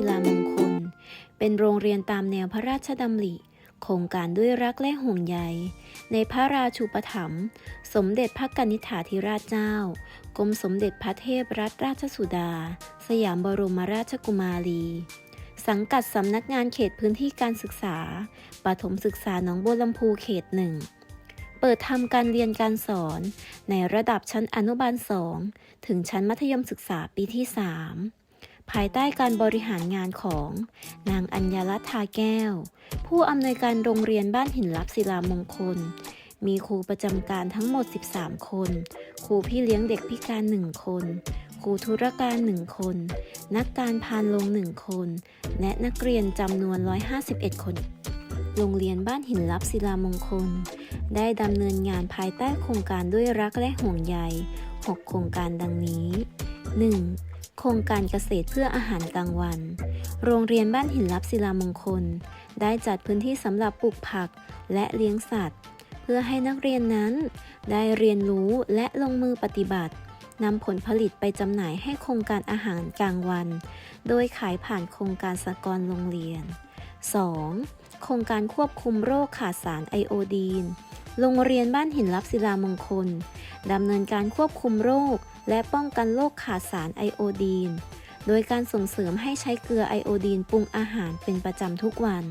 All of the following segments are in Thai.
ีฬามงคล เป็นโรงเรียนตามแนวพระราชดำริ โครงการด้วยรักและห่วงใย ในพระราชูปถัมภ์สมเด็จพระกนิษฐาธิราชเจ้า กรมสมเด็จพระเทพรัตนราชสุดา สยามบรมราชกุมารี สังกัดสำนักงานเขตพื้นที่การศึกษาปฐมศึกษาหนองบัวลำพูเขตหนึ่งเปิดทำการเรียนการสอนในระดับชั้นอนุบาล 2 ถึงชั้นมัธยมศึกษาปีที่ 3 ภายใต้การบริหารงานของ นางอัญญาลัตน์ทาแก้ว ผู้อำนวยการโรงเรียนบ้านหินลับศิลามงคล มีครูประจำการทั้งหมด 13 คน ครูพี่เลี้ยงเด็กพิการ 1 คน ครูธุรการ 1 คน นักการพานลง 1 คน และนักเรียนจำนวน 151 คน โรงเรียนบ้านหินลับศิลามงคล ได้ดำเนินงานภายใต้โครงการด้วยรักและห่วงใย 6 โครงการดังนี้ 1. โครงการเกษตรเพื่ออาหารกลางวัน โรงเรียนบ้านหินลับศิลามงคล ได้จัดพื้นที่สำหรับปลูกผักและเลี้ยงสัตว์ เพื่อให้นักเรียนนั้น ได้เรียนรู้และลงมือปฏิบัตินำผลผลิตไปจำหน่ายให้โครงการอาหารกลางวัน โดยขายผ่านโครงการสกรโรงเรียน 2. โครงการควบคุมโรคขาดสารไอโอดีน โรงเรียนบ้านหินลับศิลามงคลดำเนินการควบคุมโรค และป้องกันโรคขาดสารไอโอดีน โดยการส่งเสริมให้ใช้เกลือไอโอดีนปรุงอาหารเป็นประจำทุกวัน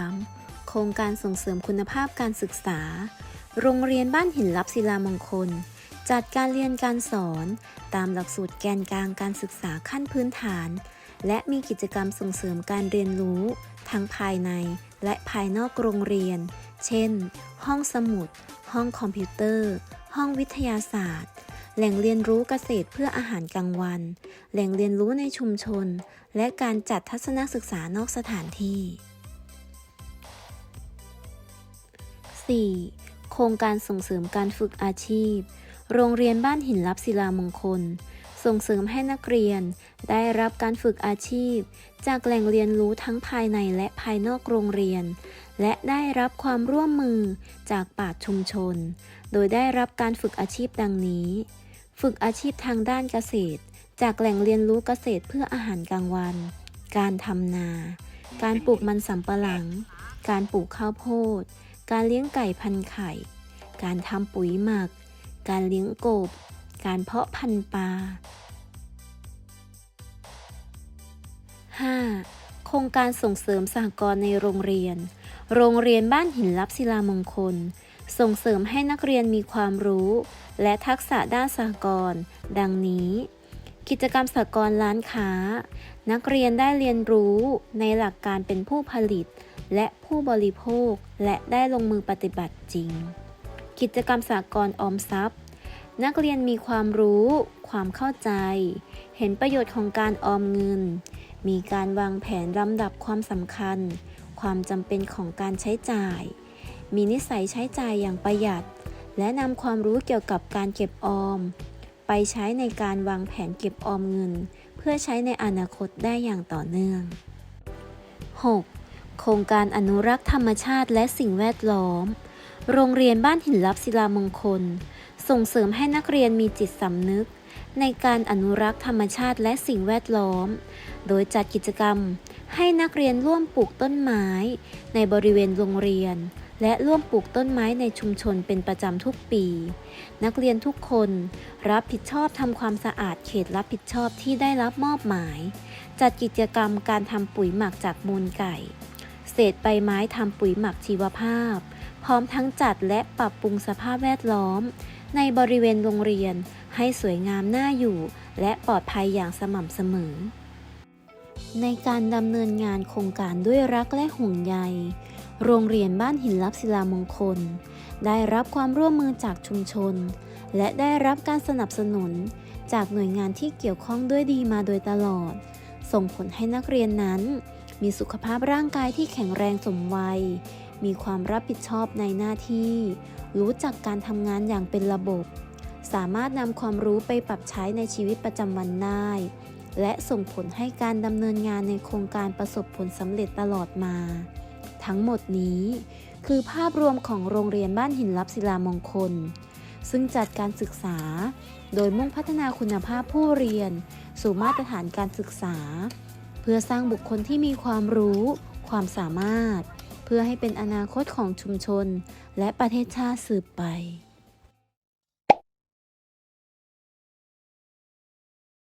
3. โครงการส่งเสริมคุณภาพการศึกษา โรงเรียนบ้านหินลับศิลามงคล จัดการเรียนการสอน ตามหลักสูตรแกนกลางการศึกษาขั้นพื้นฐาน และมีกิจกรรมส่งเสริมการเรียนรู้ ทั้งภายในและภายนอกโรงเรียน เช่น ห้องสมุด ห้องคอมพิวเตอร์ ห้องวิทยาศาสตร์ แหล่งเรียนรู้เกษตรเพื่ออาหารกลางวัน แหล่งเรียนรู้ในชุมชน และการจัดทัศนศึกษานอกสถานที่ 4. โครงการส่งเสริมการฝึกอาชีพ โรงเรียนบ้านหินลับศิลามงคล ส่งเสริมให้นักเรียน ได้รับการฝึกอาชีพ จากแหล่งเรียนรู้ทั้งภายในและภายนอกโรงเรียน และได้รับความร่วมมือจากปราชุมชน โดยได้รับการฝึกอาชีพดังนี้ ฝึกอาชีพทางด้านเกษตร จากแหล่งเรียนรู้เกษตรเพื่ออาหารกลางวัน การทำนา การปลูกมันสำปะหลัง การปลูกข้าวโพด การเลี้ยงไก่พันไข่ การทำปุ๋ยหมัก การเลี้ยงกบ การเพาะพันธุ์ปลา 5. โครงการส่งเสริมสหกรณ์ในโรงเรียน โรงเรียนบ้านหินลับศิลามงคล ส่งเสริมให้นักเรียนมีความรู้ และทักษะด้านสหกรณ์ดังนี้ กิจกรรมสหกรณ์ร้านค้า นักเรียนได้เรียนรู้ในหลักการเป็นผู้ผลิต และผู้บริโภค และได้ลงมือปฏิบัติจริง กิจกรรมสหกรณ์ออมทรัพย์ นักเรียนมีความรู้ ความเข้าใจ เห็นประโยชน์ของการออมเงิน มีการวางแผนลำดับความสำคัญ ความจำเป็นของการใช้จ่าย มีนิสัยใช้จ่ายอย่างประหยัด และนำความรู้เกี่ยวกับการเก็บออม ไปใช้ในการวางแผนเก็บออมเงิน เพื่อใช้ในอนาคตได้อย่างต่อเนื่อง 6. โครงการอนุรักษ์ธรรมชาติและสิ่งแวดล้อม โรงเรียนบ้านหินลับศิลามงคล ส่งเสริมให้นักเรียนมีจิตสำนึก ในการอนุรักษ์ธรรมชาติและสิ่งแวดล้อม โดยจัดกิจกรรมให้นักเรียนร่วมปลูกต้นไม้ ในบริเวณโรงเรียน และร่วมปลูกต้นไม้ในชุมชนเป็นประจำทุกปี นักเรียนทุกคนรับผิดชอบทำความสะอาดเขตรับผิดชอบที่ได้รับมอบหมาย จัดกิจกรรมการทำปุ๋ยหมักจากมูลไก่ เศษใบไม้ทำปุ๋ยหมักชีวภาพ พร้อมทั้งจัดและปรับปรุงสภาพแวดล้อม ในบริเวณโรงเรียนให้สวยงามน่าอยู่ และปลอดภัยอย่างสม่ำเสมอ ในการดำเนินงานโครงการด้วยรักและห่วงใย โรงเรียนบ้านหินลับศิลามงคล ได้รับความร่วมมือจากชุมชน และได้รับการสนับสนุน จากหน่วยงานที่เกี่ยวข้องด้วยดีมาโดยตลอด ส่งผลให้นักเรียนนั้น มีสุขภาพร่างกายที่แข็งแรงสมวัย มีความรับผิดชอบในหน้าที่ รู้จักการทำงานอย่างเป็นระบบ สามารถนำความรู้ไปปรับใช้ในชีวิตประจำวันได้และส่งผลให้การดำเนินงานในโครงการประสบผลสำเร็จตลอดมา ทั้งหมดนี้ คือภาพรวมของโรงเรียนบ้านหินลับศิลามงคล ซึ่งจัดการศึกษา โดยมุ่งพัฒนาคุณภาพผู้เรียน สู่มาตรฐานการศึกษา เพื่อพื่อสร้างบุคคลที่มีความรู้ ความสามารถ เพื่อให้เป็นอนาคตของชุมชน และประเทศชาติสืบไป